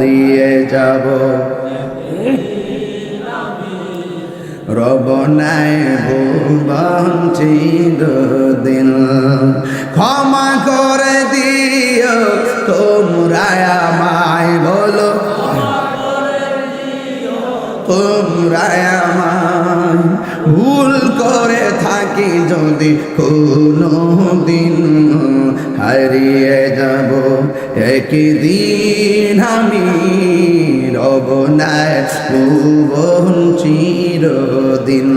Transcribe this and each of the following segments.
দিয়ে যাব। রব নাই বঞ্চিত দিন ক্ষমা করে দিও তোমরা আমায় বলো। তোমরা আমায় ভুল করে থাকি যদি কোনো দিন হারিয়ে যাব একদিন আমি রব ভুবন চিরদিন।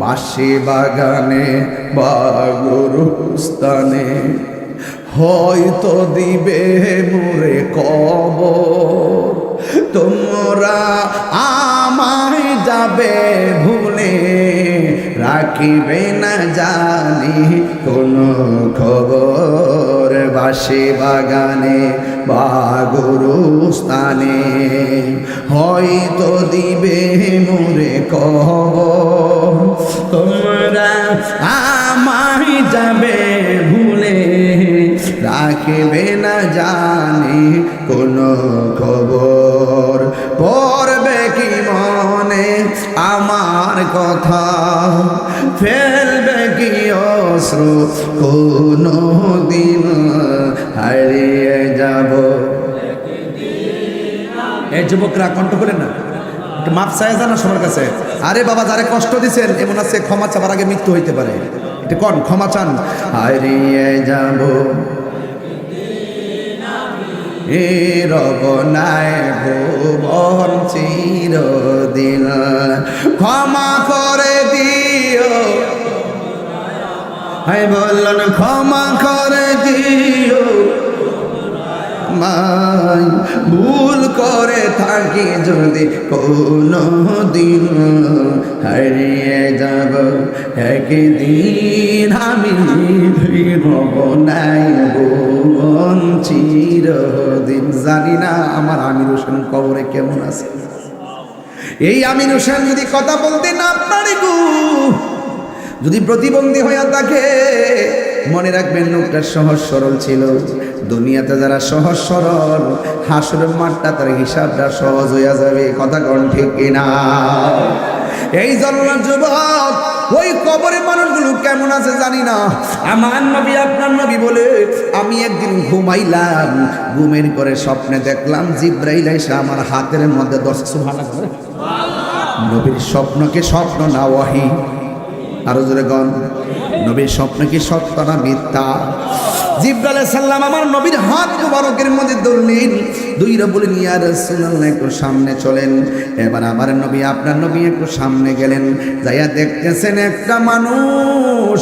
বাসি বাগানে বা গরুস্থানে হয়তো দিবে মোরে কব তোমরা আমায় যাবে ভুলে রাখিবে না জানি, কোনো খবর বাসে বাগানে বা গরুস্থানে। হয়তো দিবে মোরে কবর, তোমরা আমায় যাবে ভুলে। রাখবে না জানি, কোনো খবর পড়বে কি মনে আমার কথা ফেলবে কি অশ্রু? কোনো দিন হারিয়ে যাব। এই যুবকরা কণ্ঠ করেন না। মাপ চাই জানা সবার কাছে। আরে বাবা যারা কষ্ট দিছেন এমন আছে ক্ষমা চাবার আগে মৃত্যু হইতে পারে। এটা কন ক্ষমা চান। হারিয়ে যাব। এ রবনায় ভুবন চিরদিন। ক্ষমা করে দিও। হাই বললেন ক্ষমা করে দিও। মাই ভুল করে থাকি যদি কোনো দিন। হারিয়ে যাব, একদিন আমি হব নাই বোন চিরদিন। জানি না আমার আমির হোসেন কবরে কেমন আছে। এই আমির হোসেন যদি কথা বলতে না পারে গো, যদি প্রতিবন্ধী হইয়া থাকে, মনে রাখবেন লোকটা সহজ সরল ছিল। দুনিয়াতে যারা সহজ সরল হাসুরের মাঠটা তার হিসাবটা সহজ হইয়া যাবে কথা কন ঠিক কিনা? এই জন্য যুবক ওই কবরের মানুষগুলো কেমন আছে জানি না। আমার নবী আপনার নবী বলে আমি একদিন ঘুমাইলাম ঘুমের করে স্বপ্নে দেখলাম জিব্রাইল এসে আমার হাতের মধ্যে দশ সুবহানাল্লাহ। নবীর স্বপ্নকে স্বপ্ন না ওয়াহি। আরও জোরে গন নবীর স্বপ্ন কি সত্য না মিথ্যা? জিব্রাইল সাল্লাম আমার নবীর হাত মুবারকের মধ্যে ধরলেন। দুইরা বলেন ইয়া রাসূলুল্লাহ একটু সামনে চলেন। এবার আমার নবী, আপনার নবী একটু সামনে গেলেন। যাইয়া দেখতেছেন একটা মানুষ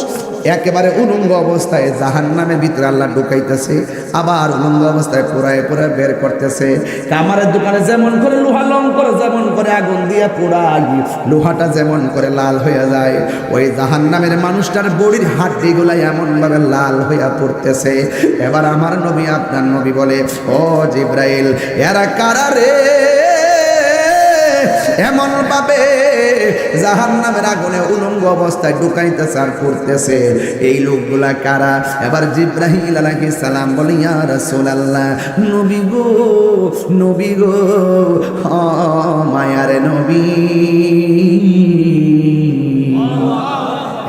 একেবারে উলঙ্গ অবস্থায় জাহান নামের ভিতরে আল্লাহ ঢুকাইতেছে, আবার উলঙ্গ অবস্থায় পোড়ায় পোড়ায় বের করতেছে। কামারের দোকানে যেমন করে লোহা লং করে যেমন করে আগুন দিয়ে পোড়াই লোহাটা যেমন করে লাল হয়ে যায়। ওই জাহান নামের মানুষটার বড়ির হাড্ডিগুলাই এমনভাবে লাল হইয়া পড়তেছে। এবার আমার নবী, আপনার নবী বলে, ও জিব্রাইল, এরা কারা রে? এমন ভাবে জাহান নামের আগুনে উলঙ্গ অবস্থায় ঢুকাইতেছে আর করতেছে এই লোকগুলা কারা? এবার জিব্রাহিল আলাহি সালাম বলে, ইয়া রাসূলুল্লাহ, নবী গো নবী গো মায়ারে নবী।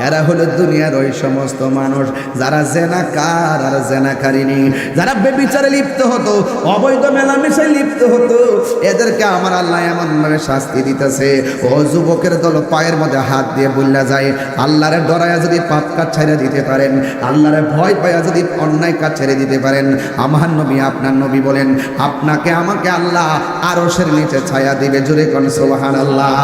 এরা হলো দুনিয়ার ওই সমস্ত মানুষ। যারা জেনাকার আর জেনাকারিনী যারা বেবিচারে লিপ্ত হতো, অবৈধ মেলামেশায় লিপ্ত হতো, এদেরকে আমার আল্লাহ এমনভাবে শাস্তি দিতেছে। ও যুবকের দল পায়ের মধ্যে হাত দিয়ে বললা যায়, আল্লাহরে ডরায়া যদি পাপ কাজ ছেড়ে দিতে পারেন, আল্লাহরে ভয় পায়া যদি অন্যায় কাজ ছেড়ে দিতে পারেন, আমার নবী আপনার নবী বলেন, আপনাকে আমাকে আল্লাহ আরশের নিচে ছায়া দিবে। জোরে কোন সোহান আল্লাহ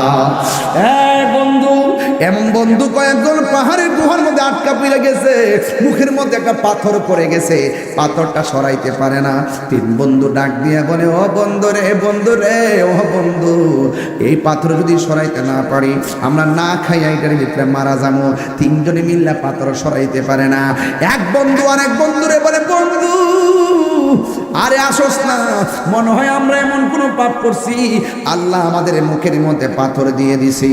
বন্ধু এমন বন্ধু কয়েকজন পাহাড়ের গুহার মধ্যে আটকা পড়ে গেছে। মুখের মধ্যে একটা পাথর পড়ে গেছে। পাথরটা সরাইতে পারে না। তিন বন্ধু ডাক দিয়ে বলে, ও বন্ধু রে বন্ধু রে, ও বন্ধু, এই পাথর যদি সরাইতে না পারি, আমরা না খাই এটার ভিতরে মারা যাব। তিনজনে মিললে পাথর সরাইতে পারে না। এক বন্ধু আর এক বন্ধু রে বলে আরে আসোস না। মনে হয় আমরা এমন কোনো পাপ করছি। আল্লাহ আমাদের মুখের মধ্যে পাথর দিয়ে দিছি।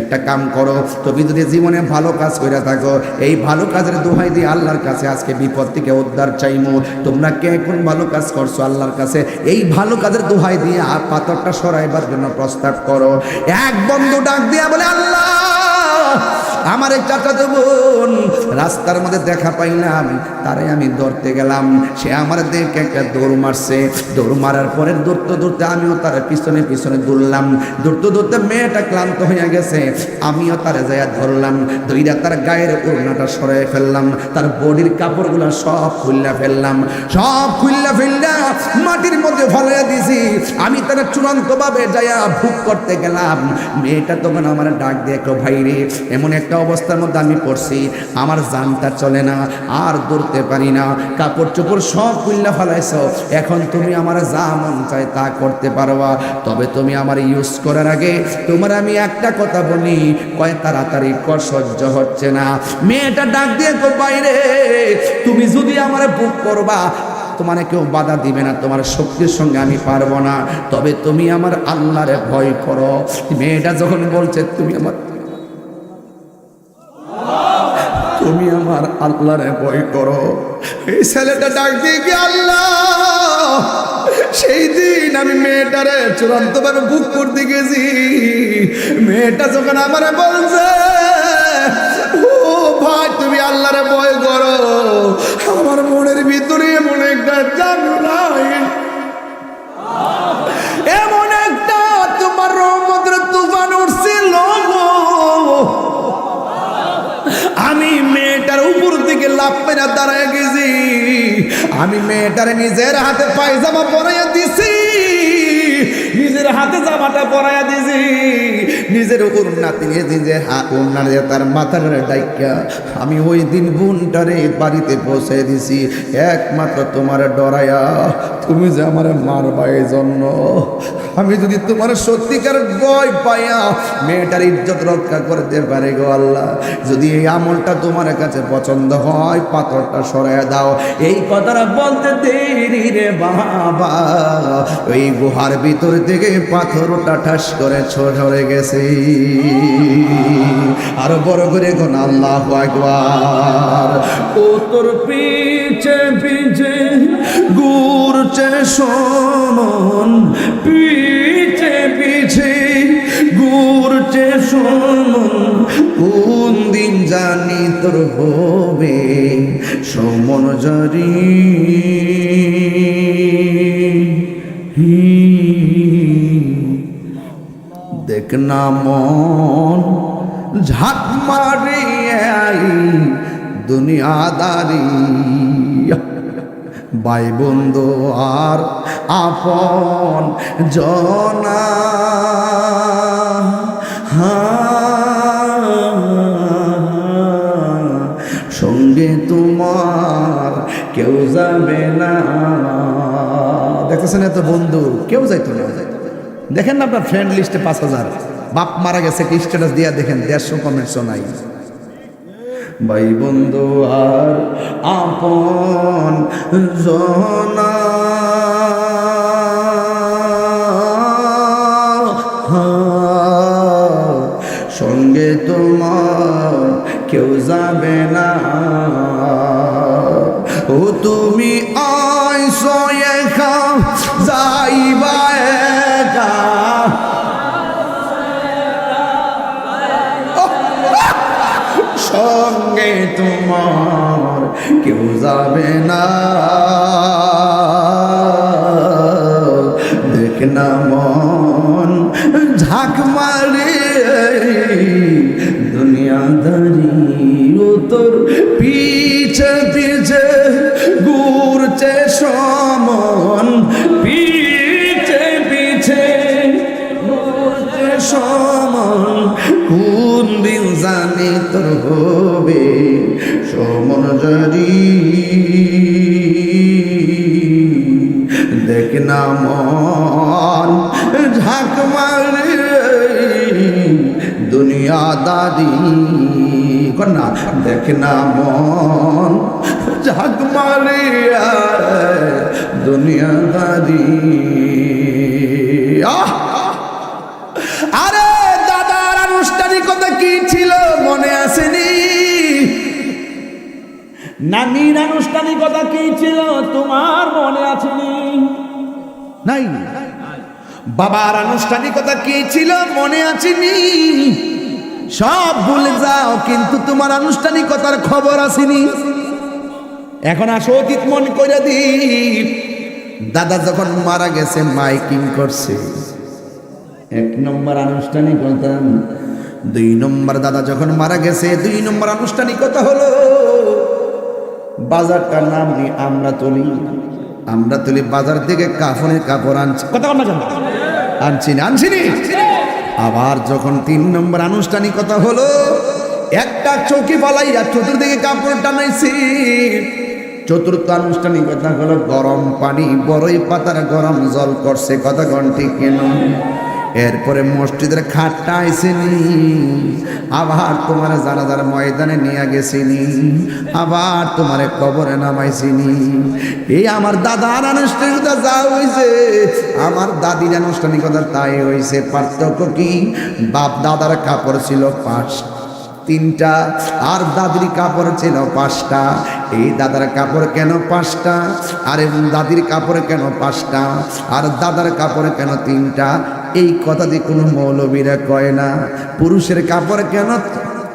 একটা কাম করো, তুমি যদি জীবনে ভালো কাজ করে থাকো, এই ভালো কাজের দোহাই দিয়ে আল্লাহর কাছে আজকে বিপদ থেকে উদ্ধার চাইমু। তোমরা কে কোন ভালো কাজ করছ আল্লাহর কাছে? এই ভালো কাজের দোহাই দিয়ে আর পাথরটা সরাইবার জন্য প্রস্তাব করো। এক বন্ধু ডাক দিয়া বলে, আল্লাহ আমার এক চাচাতো বোন, রাস্তার মধ্যে দেখা পাইলাম, তারে আমি ধরতে গেলাম। সে আমার দেখে একটা দৌড় মারছে। দৌড় মারার পরে দৌড়তে দৌড়তে আমিও তার পিছনে পিছনে দৌড়লাম। দৌড়তে দৌড়তে মেয়েটা ক্লান্ত হয়ে গেছে। আমিও তারে যাইয়া ধরলাম দইরা তার গায়ের ওড়নাটা সরাই ফেললাম, তার বডির কাপড়গুলো সব খুললা ফেললাম। সব খুললা ফেললা মাটির মধ্যে ফেলে দিছি আমি তার চূড়ান্তভাবে যাইয়া ভুক করতে গেলাম। মেয়েটা তখন আমার ডাক একটু ভাই রে, এমন একটা অবস্থার মধ্যে আমি পড়ছি। আমার জানটা চলে না, আর দৌড়তে পারি না। কাপড় চোপড় সব খুললা ফেলাইছ। এখন তুমি আমার যা মন চায় তা করতে পারবা। তবে তুমি আমার ইউজ করার আগে তোমার আমি একটা কথা বলি। কয়, তাড়াতাড়ি কর, সহ্য হচ্ছে না। মেয়েটা ডাক দিয়ে তো বাইরে তুমি যদি আমার বুক করবা তোমার কেউ বাধা দিবে না, তোমার শক্তির সঙ্গে আমি পারব না। তবে তুমি আমার আল্লাহরে ভয় করো। মেয়েটা যখন বলছে, তুমি আমার তুমি আমার আল্লাহরে ভয় করো। এই ছেলেটা ডাক দিয়ে কি আল্লাহ? সেই দিন আমি মেয়েটারে চূড়ান্ত ভাবে বুক করতে গেছি। মেয়েটা যখন আমারে বলছে, ও ভাই, তুমি আল্লাহরে ভয় করো। আমার মনের ভিতরে এমন একটা তোমার রহমতের তুফান উঠছিল আমি মেয়েটার উপর দিকে লাভ মেরা দাঁড়ায় গেছি। আমি মেয়েটার নিজের হাতে পায়জামা পরাইয়া দিছি। হাতে জামাটা পরাইয়া দিছি নিজের উপর নাতি নিজে হাত ওনার তার মাথার ডাইকা। আমি ওই দিন বোনটারে বাড়িতে পৌঁছে দিছি একমাত্র তোমার ডরায়া তুমি যে আমার মারবা এই জন্য আমি যদি তোমার সত্যিকার ভয় পাইয়া মেয়েটার ইজ্জত রক্ষা করতে পারে গো আল্লাহ, যদি এই আমলটা তোমার কাছে পছন্দ হয়, পাথরটা সরাইয়া দাও। এই কথাটা বলতে দেরি রে বাবা। ওই গুহার ভিতর থেকে পাথরটা ঠাস করে ছড়ে গেছে। আরও বড় করে কোন আল্লাহ একবার ও তোর পিছে পিছে ঘুরছে সমন পিছে পিছে ঘুরছে সমন কোন দিন জানি তোর হবে সমন জারি। দেখ না মন, ঝাঁক মারিয়ে আই দুনিয়াদারি। ভাই বন্ধু আর আপন জনা। সঙ্গে তোমার কেউ যাবে না। দেখতেছেন এত বন্ধু, কেউ যাইতো না। দেখেন না আপনার ফ্রেন্ড লিস্টে পাঁচ হাজার। বাপ মারা গেছে, কি স্ট্যাটাস দিয়া দেখেন, দেড়শো কমেন্টসও নাই। ভাই বন্ধু, আর আপন জনা। সঙ্গে তোমার কেউ যাবে না। ও তুমি আইসো একা যাইবা তোমার কেউ যাবে না। দেখ না মন ঝাঁক মারে দুনিয়াদারি ও তোর পিছে পিছে ঘুরছে সমন। পিছে পিছে ঘুরছে সমন। কোন দিন জানি তোর হবে সমন জারি দেখ না মন ঝাঁক মারে দুনিয়াদারি কন্যা, দেখ না মন ঝাঁক মারে দুনিয়াদারি আহ! আনুষ্ঠানিকতা কি ছিল? তোমার মনে আছে নাই। বাবার আনুষ্ঠানিকতা কি ছিল? মনে আসেনি সব ভুলে যাও, কিন্তু তোমার আনুষ্ঠানিকতার খবর আসেনি এখন আসো, অতীত মন করে দি। দাদা যখন মারা গেছে, মাইকিং করছে। এক নম্বর আনুষ্ঠানিকতা, দুই নম্বর দাদা যখন মারা গেছে, দুই নম্বর আনুষ্ঠানিকতা হলো বাজারটার নাম নিয়ে আমরা তুলি আমরা তুলি বাজার থেকে কাফনের কাপড় আনছি। কথা জানো আনছি না আনছি নি? আবার যখন তিন নম্বর আনুষ্ঠানিকতা হলো একটা চৌকি পালাইয়া চতুর্দিকে কাপড় টানাইছি। চতুর্থ আনুষ্ঠানিকতা হলো গরম পানি বড়ই পাতার গরম জল করছে কথা ঘন্টি কেন? এরপরে মসজিদের খাটটা আইসেনি। আবার তোমার যারা যারা ময়দানে নিয়ে গেছিনি। আবার তোমার কবরে নামাইছিনি। এই আমার দাদার আনুষ্ঠানিকতা যা হয়েছে আমার দাদির আনুষ্ঠানিকতা তাই হয়েছে পার্থক্য কি? বাপ দাদার কাপড় ছিল পাঁচ, তিনটা, আর দাদির কাপড় ছিল পাঁচটা। এই দাদার কাপড় কেন পাঁচটা? আর দাদির কাপড় কেন পাঁচটা? আর দাদার কাপড় কেন তিনটা? এই কথা দিয়ে কোনো মৌলবীরা কয় না পুরুষের কাপড় কেন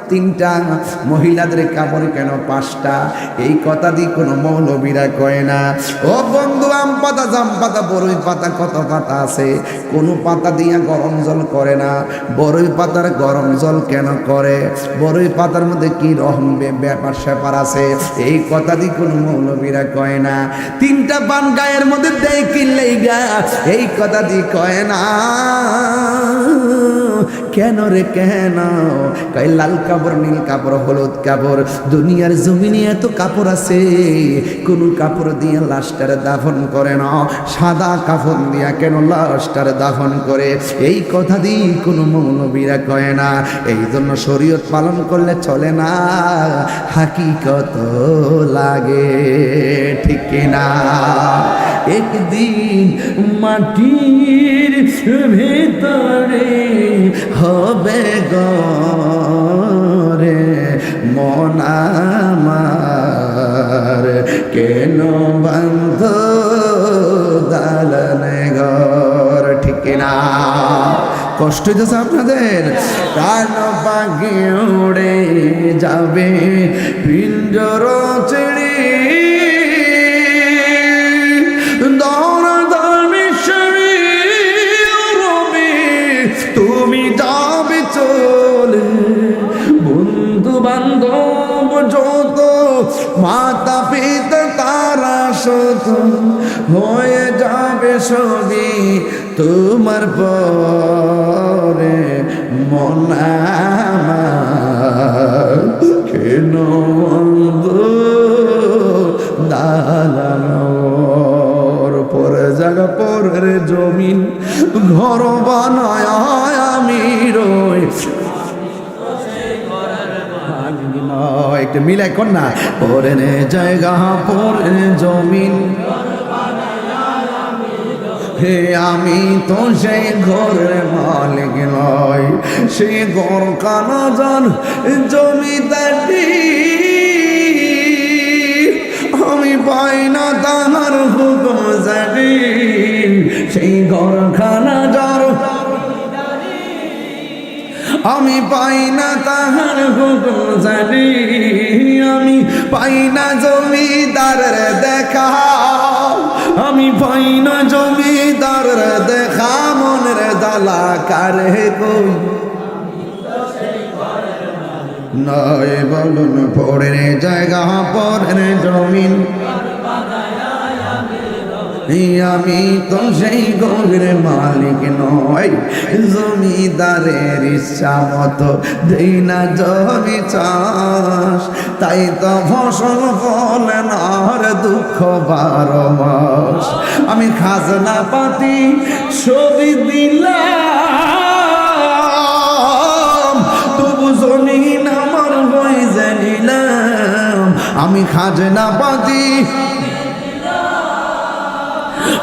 তিনটা, মহিলাদের কাপড় কেন পাঁচটা? এই কথা দিয়ে কোনো মৌলবীরা কয় না। ও বন্ধু, আম পাতা, জাম পাতা বড়ই পাতা, কত পাতা আছে? কোনো পাতা দিয়া গরম জল করে না। বড়ই পাতার গরম জল কেন করে? বড়ই পাতার মধ্যে কি রহম ব্যাপার স্যাপার আছে? এই কথা দিয়ে কোনো মৌলবীরা কয় না। তিনটা পান গায়ের মধ্যে দেয় কিনলেই গা, এই কথা দিয়ে কয় না। কেন রে কেন? কই লাল কাপড়, নীল কাপড়, হলুদ কাপড়, দুনিয়ার জমিনে এত কাপড় আছে। কোন কাপড় দিয়ে লাশটারে দাফন করে না, সাদা কাফন দিয়া কেন লাশটারে দাফন করে? এই কথা দিয়ে কোনো মৌলবীরা কয় না, এই জন্য শরীয়ত পালন করলে চলে না। হাকিকত লাগে, ঠিক না একদিন মাটির ভেতরে হবে গরে মন আমার। কেন বন্ধ দালানে ঘর? ঠিক না কষ্ট হইতেছে আপনাদের? প্রাণ পাখি উড়ে যাবে। পিঞ্জর ছেড়ে হয়ে যাবে সবই তোমার পরে। মন কেন পরে জায়গা, পরের জমিন ঘর বানায় আমি রই। একটু মিলাই কর না। পরে জায়গা পরে জমিন হে আমি তো সেই ঘরের মালিক নয় সে ঘর কানা জান জমিদারি আমি পাই না তাহার হুকুম জানি, সেই ঘর খানা যার আমি পাই না তাহার হুকুম জানি, আমি পাই না জমিদারের দেখা। আমি পাই না জমিদারের দেখা মনের দালা কারে কই? নয় বলুন পরের জায়গা পরের জমিন। আমি তো সেই গভীর মালিক নয় জমিদারের ইচ্ছা মতো দেই না জমি চাষ। তাই তো ফসল ফলে আর দুঃখ বারো মাস। আমি খাজনা পাতি ছবি দিলাম। তবু জমিন আমার হয়ে জানিলাম আমি খাজনা পাতি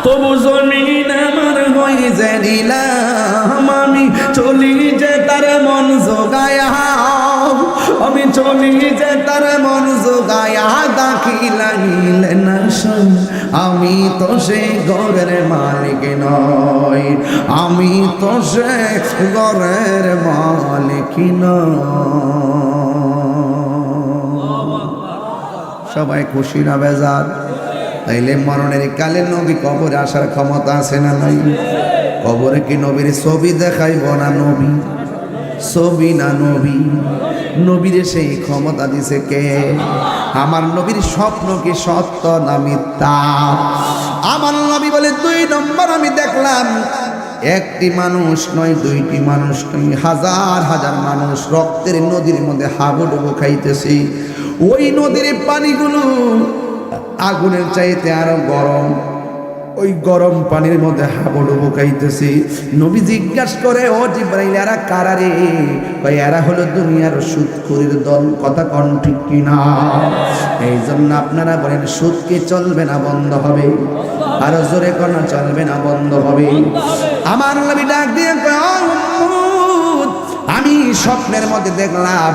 তবু জমিন আমার হয়ে যে নিলাম আমি চলি যে তার মন জোগায়া। আমি চলি যে তার মন জোগায়া দাখি লাগিলে না আমি তো সেই ঘরের মালিক নই, আমি তো সে ঘরের মালিক নই। সবাই খুশি না বেজার? তাইলে মরণের কালে নবী কবরে আসার ক্ষমতা আছে না নাই? কবরে কি নবীর ছবি দেখাইব না নবী? ছবি না নবী? নবীরে সেই ক্ষমতা দিছে কে? আমার নবীর স্বপ্ন কি সত্য না মিথ্যা? আমার নবী বলে, দুই নম্বর আমি দেখলাম, একটি মানুষ নয়, দুইটি মানুষ নয়, হাজার হাজার মানুষ রক্তের নদীর মধ্যে হাবুডুবু খাইতেছে। ওই নদীর পানিগুলো আগুনের চাইতে আরও গরম। ওই গরম পানির মধ্যে হাবুডুবু খাইতেছে। নবী জিজ্ঞাসা করে ও জিব্রাইল এরা কারারে ভাই এরা হলো দুনিয়ার সুদখুরির দল। কথা কন ঠিক কিনা? এই জন্য আপনারা বলেন সুদ কি চলবে না বন্ধ হবে? আরও জোরে কোনো চলবে না বন্ধ হবে। আমার নবী ডাক দিয়ে কয়, "ও উম্মত, আমি স্বপ্নের মধ্যে দেখলাম,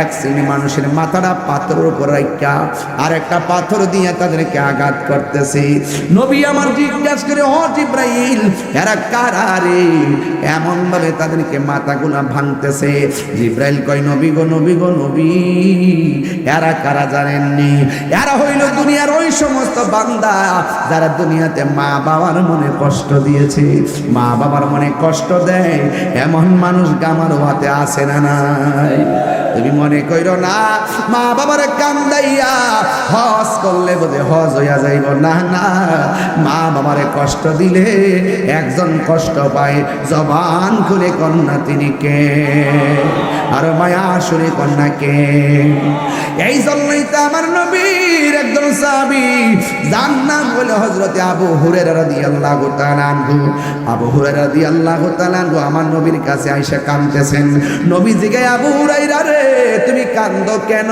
এক শ্রেণি মানুষের মাথাটা পাথরের উপর রাখা আর একটা পাথর দিয়ে তাদেরকে আঘাত করতেছে। নবী আমার জিজ্ঞাসা করে, ও এরা কারা রে? এমন ভাবে তাদেরকে মাথাগুলা ভাঙতেছে। জিব্রাইল কয়, নবী গো নবী গো, নবী, এরা কারা জানেননি? এরা হইল দুনিয়ার ওই সমস্ত বান্দা যারা দুনিয়াতে মা বাবার মনে কষ্ট দিয়েছে। মা বাবার মনে কষ্ট দেয়, এমন মানুষ গামার হাতে আসে না নাই? তুমি মনে কইর না, মা বাবার কান্দাইয়া হজ করলে বোধে হজ হইয়া যাইব না না। মা বাবারে কষ্ট দিলে একজন কষ্ট পায় জবান খুলে কন্যা তিনি কে? আর মায়া শুনে কন্যা কে? এই জন্যই তো আমার নবীর একজন সাবি যার নাম হলো হজরতে আবু হুরের রাদিয়াল্লাহু তাআলা আনহু। আবু হুরের রাদিয়াল্লাহু তাআলা আনহু আমার নবীর কাছে আইসা কাঁদতেছেন। নবী জিগায় আবু হুরাইরা রে, তুমি কান্দ কেন?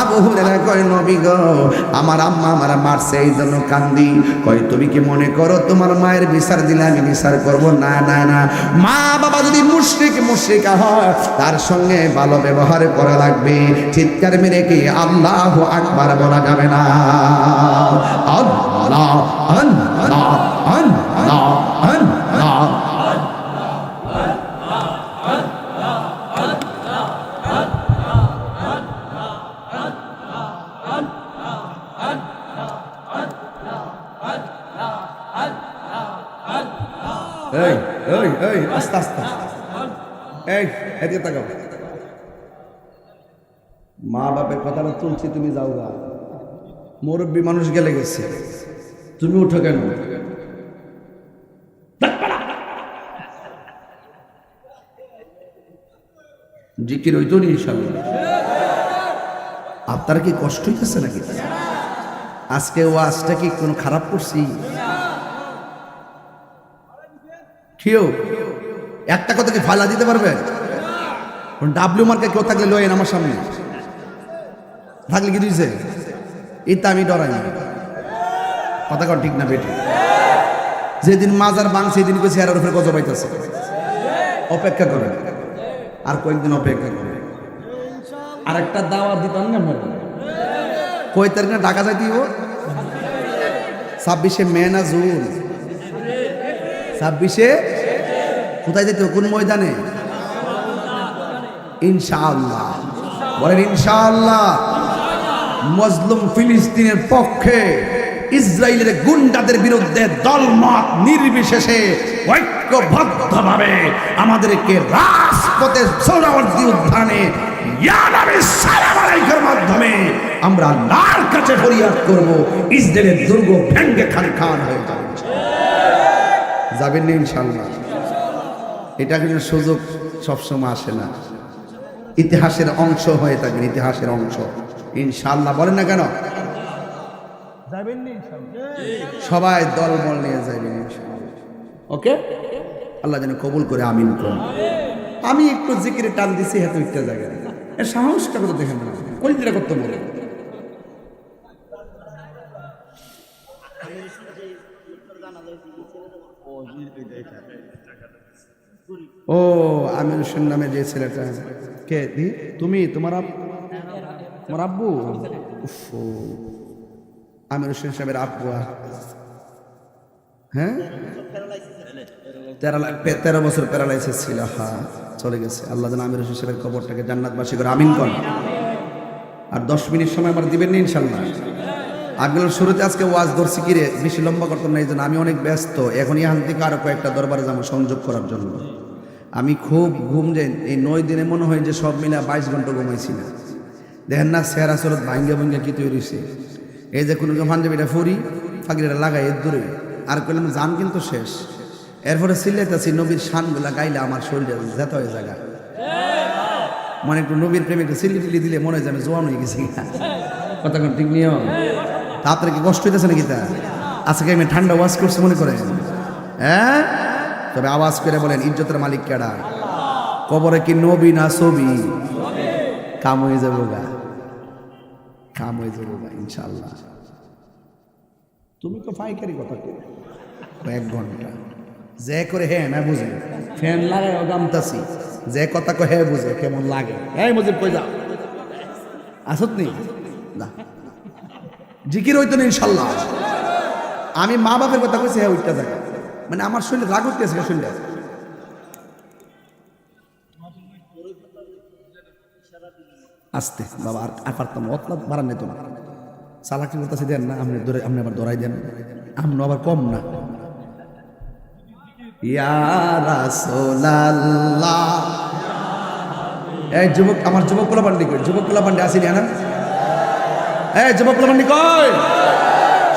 আবু হুরেরা কয়, নবী গো, আমার আম্মা আমার মারছে, এই জন্য কান্দি। কয়, তুমি কি মনে করো তোমার মায়ের বিচার দিলে আমি বিচার করব? না না না। মা বাবা যদি মুশরিক, মুশরিকা হয়, তার সঙ্গে ভালো ব্যবহার করা লাগবে। চিৎকার মেরে কি আল্লাহ আকবার বলা যাবে না? আল্লাহ আল্লাহ আল্লাহ আল্লাহ এদিকে তাকাও। মা বাপের কথাটা তুলছি, তুমি যাও গা। মুরব্বী মানুষ গেলে গেছে। তুমি উঠো কেন? জিকির হইতো নি আপনার কি কষ্ট হইতেছে নাকি? আজকে ওয়াজটা কি কোনো খারাপ করছি? একটা কথা কি ফালা দিতে পারবে ডাব্লিউ মার্কে কেউ থাকলে লয়েন আমার সামনে। থাকলে কি দিয়েছে এটা আমি ডরাই না। কথা কর ঠিক না বেটি যেদিন মাজার বাং সেদিন কই চেহারার উপরে গজব পাইতেছে অপেক্ষা করে আর কয়েকদিন অপেক্ষা করে আর একটা দাওয়া দিতাম না মনে? কয় তারিখ ঢাকা যাইতে ছাব্বিশে মে না জুন? ছাব্বিশে? কোথায় যেতে? কোন ময়দানে? ইনশাআল্লাহ। বলেন, ইনশাআল্লাহ, মজলুম ফিলিস্তিনের পক্ষে ইসরায়েলের গুন্ডাদের বিরুদ্ধে দলমত নির্বিশেষে ঐক্যবদ্ধভাবে আমাদেরকে রাজপথে সৌরাবর্তী উদ্যানে মাধ্যমে আমরা আল্লাহর কাছে ফরিয়াদ করব, ইসরায়েলের দুর্গ ভেঙ্গে খান খান হয়ে যাবে। যাবেন না ইনশাল্লাহ এটা কিন্তু সুযোগ সবসময় আসে না। ইতিহাসের অংশ হয়ে থাকেন ইতিহাসের অংশ। ইনশাল্লাহ বলেন না কেন? সবাই দলবল নিয়ে যাবেন ওকে? আল্লাহ যেন কবুল করে আমিন করুন। আমি একটু জিকিরে টান দিছি হেতু একটা জায়গায়। এর সাহসটা কত দেখেন না? কলিজিরা করতে বলে? ও আমির নামে যে ছেলেটা কে? দি? তুমি, তোমার তোমার আব্বু? আমির হোসেন সাহেবের আব্বু হ্যাঁ? তেরো বছর প্যারালাইসিস ছিল হ্যাঁ চলে গেছে। আল্লাহ যেন আমির হোসেন সাহেবের কবরটাকে জান্নাতবাসী করে, আমিন কর আর দশ মিনিট সময় আমার দিবেন না ইনশাল্লাহ আগ্রহ শুরুতে আজকে ওয়াজ ধরছি কিরে বেশি লম্বা করতাম না, এই জন্য আমি অনেক ব্যস্ত। এখন এখান থেকে আরও কয়েকটা দরবারে যাব সংযোগ করার জন্য। আমি খুব ঘুম যাই এই নয় দিনে মনে হয় যে সব মিলে বাইশ ঘণ্টা ঘুমাইছি না। দেখেন না সেরা সরত ভাঙ্গা ভাঙ্গা কি তৈরি হয়েছে এই যে কোনো পাঞ্জাবিটা ফুরি ফাঁকিটা লাগাই এর দূরে। আর কইলাম, জান কিন্তু শেষ। এরপরে সিলেতাছি নবীর শানগুলা গাইলে আমার শরীরে যেতে হয় জায়গা মানে একটু নবীর প্রেমে একটু সিলি টিলি দিলে মনে হয় যে আমি জোয়ান হয়ে গেছি। কোন, ঠিক নিয়ম? তা আপনার কি কষ্ট হইতেছে নাকি তা? আজকে আমি ঠান্ডা ওয়াশ করছি মনে করেন? হ্যাঁ? তবে আওয়াজ করে বলেন, ইজ্জতের মালিক কেডা কবরে কি নবী না ছবি? কাম হয়ে যাব গা। কাম হয়ে যাব গা ইনশাল্লাহ তুমি তো পাইকারি কথা করো ঘণ্টা। যে করে হ্যাঁ না বুঝে। ফ্যান লাগায় গামতাছি যে কথা কো হ্যাঁ বুঝে। কেমন লাগে। এই মুজিব, কই যাও? আসত নি? না। জিকির হইতো না ইনশাল্লাহ আমি মা বাপের কথা কইছি হ্যাঁ ওইটা জায়গা মানে আমার শরীরে রাগ হইতেছে শরীরে। আসতে, বাবা, আর আর পারতাম না অতলা বাড়ান নিত না চালাকি করতেছে, দেন না, আপনি ধরে আপনি আবার ধরাই দেন। আপনি আবার কম না। এই যুবক, আমার যুবক পোলাপান্ডি কই? যুবক পোলা পান্ডি আসেনি আনা এই যুবক পোলা পান্ডি কই?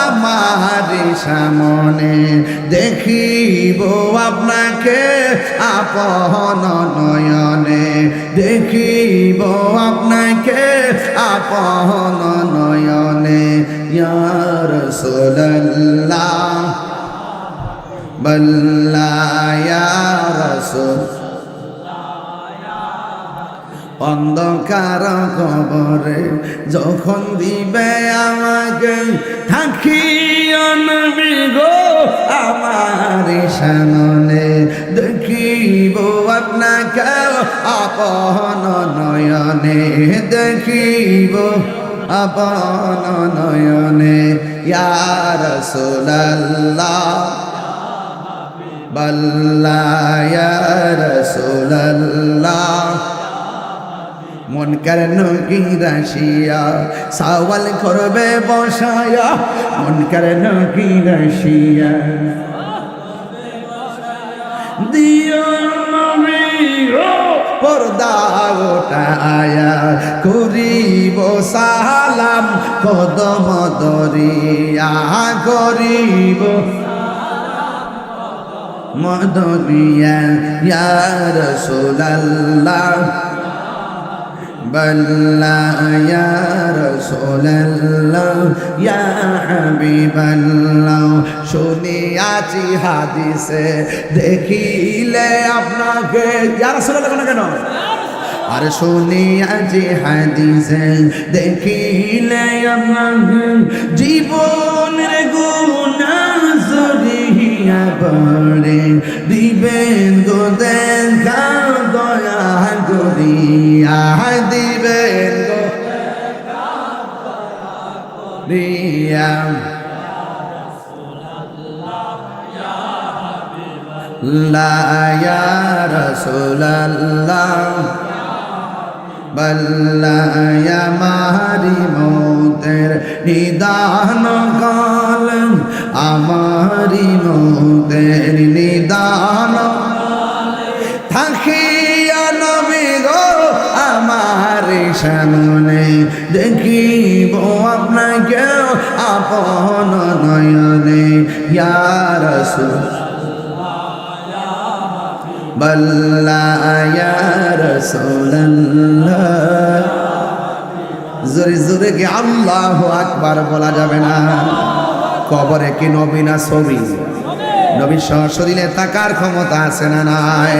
আমার সামনে দেখিব আপনাকে আপন নয়নে। দেখিব আপনাকে আপন নয়নে। ইয়ার সোল্লাহ বল্লা ইয়ার সোল অন্ধকার কবরে যখন দিবে আমাকে থাকি অনবি গো আমার সামনে। দেখিব আপনাকে আপন নয়নে, দেখিব আপন নয়নে। ইয়ার সোল্লাহ বল্লা ইয়ার সোল্লাহ মন কেন কি রাশিয়া, সাওয়াল করবে বসায়া, মন কেন কি রাশিয়া। দিও পর্দা ওটায়া করিব সালাম কদম দরিয়া, করিব মদরিয়া রাসূলুল্লাহ, ইয়া হাবিবাল্লাহ। শুনিয়াছি হাদিসে, দেখিলে আপনাকে, ইয়া কেন? আর শুনিয়াছি হাদিসে, দেখিলে আপনাকে, জীবনের গুণা পড়ে দিবেন গো দেখা দয়া করিয়া দিবেন গো রিয়া লা ইয়া রাসূলুল্লাহ বল্লায়া মারি মৌতের নিদান কাল আমারি মৌতের নিদান সামনে দেখিব আপনাকে আপন নয়নে। ইয়া রাসূল, বাল্লা ইয়া রাসূলুল্লাহ। জোরে জোরে কি আল্লাহ আকবার বলা যাবে না? কবরে কি নবী না ছবি? নবীর সহ শরীরে তাকার ক্ষমতা আছে না নাই?